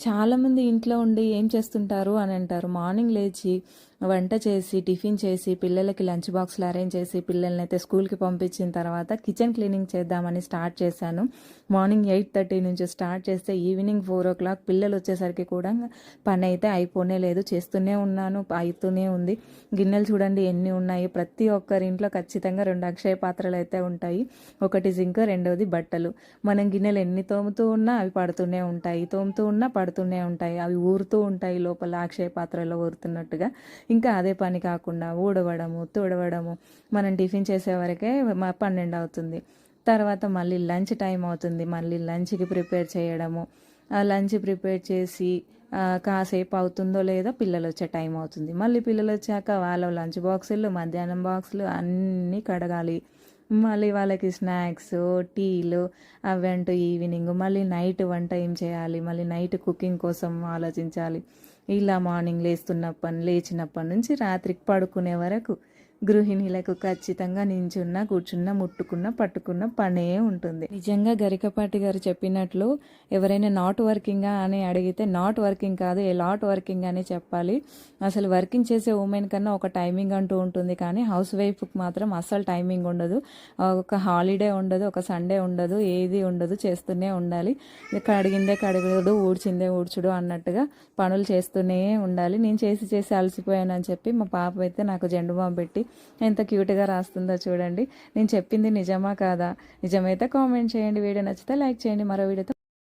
చాలామంది ఇంట్లో ఉండి ఏం చేస్తుంటారు అని అంటారు. మార్నింగ్ లేచి వంట చేసి టిఫిన్ చేసి పిల్లలకి లంచ్ బాక్స్లు అరేంజ్ చేసి పిల్లల్ని అయితే స్కూల్కి పంపించిన తర్వాత కిచెన్ క్లీనింగ్ చేద్దామని స్టార్ట్ చేశాను. మార్నింగ్ ఎయిట్ థర్టీ నుంచి స్టార్ట్ చేస్తే ఈవినింగ్ ఫోర్ ఓ క్లాక్ పిల్లలు వచ్చేసరికి కూడా పని అయితే అయిపోనే లేదు. చేస్తూనే ఉన్నాను అవుతూనే ఉంది. గిన్నెలు చూడండి ఎన్ని ఉన్నాయి? ప్రతి ఒక్కరి ఇంట్లో ఖచ్చితంగా రెండు అక్షయ పాత్రలు అయితే ఉంటాయి. ఒకటి జింక్ రెండవది బట్టలు. మనం గిన్నెలు ఎన్ని తోముతూ ఉన్నా అవి పడుతూనే ఉంటాయి. తోముతూ ఉన్నా పడుతూనే ఉంటాయి. అవి ఊరుతూ ఉంటాయి లోపల అక్షయ పాత్రలో ఊరుతున్నట్టుగా. ఇంకా అదే పని కాకుండా ఊడవడము తుడవడము మనం టిఫిన్ చేసే వరకే పన్నెండు అవుతుంది. తర్వాత మళ్ళీ లంచ్ టైం అవుతుంది. మళ్ళీ లంచ్కి ప్రిపేర్ చేయడము. ఆ లంచ్ ప్రిపేర్ చేసి కాసేపు అవుతుందో లేదో పిల్లలు వచ్చే టైం అవుతుంది. మళ్ళీ పిల్లలు వచ్చాక వాళ్ళ లంచ్ బాక్సులు మధ్యాహ్నం బాక్సులు అన్నీ కడగాలి. మళ్ళీ వాళ్ళకి స్నాక్స్ టీలు అవంటూ ఈవినింగ్. మళ్ళీ నైట్ వంట ఏం చేయాలి? మళ్ళీ నైట్ కుకింగ్ కోసం ఆలోచించాలి. ఇలా మార్నింగ్ లేస్తున్నప్పటి లేచినప్పటి నుంచి రాత్రికి పడుకునే వరకు గృహిణులకు ఖచ్చితంగా నించున్న కూర్చున్న ముట్టుకున్న పట్టుకున్న పనే ఉంటుంది. నిజంగా గరికపాటి గారు చెప్పినట్లు ఎవరైనా నాట్ వర్కింగా అని అడిగితే నాట్ వర్కింగ్ కాదు ఏ లాట్ వర్కింగ్ అని చెప్పాలి. అసలు వర్కింగ్ చేసే ఉమెన్ కన్నా ఒక టైమింగ్ అంటూ ఉంటుంది కానీ హౌస్ వైఫ్కి మాత్రం అస్సలు టైమింగ్ ఉండదు. ఒక హాలిడే ఉండదు ఒక సండే ఉండదు ఏది ఉండదు చేస్తూనే ఉండాలి. కడిగిందే కడుగుడు ఊడ్చిందే ఊడ్చుడు అన్నట్టుగా పనులు చేస్తూనే ఉండాలి. నేను చేసి చేసి అలసిపోయానని చెప్పి మా పాప అయితే నాకు జెండు బాంబు పెట్టి ఎంత క్యూట్గా రాస్తుందో చూడండి. నేను చెప్పింది నిజమా కాదా? నిజమైతే కామెంట్ చేయండి. వీడియో నచ్చితే లైక్ చేయండి. మరో వీడియోతో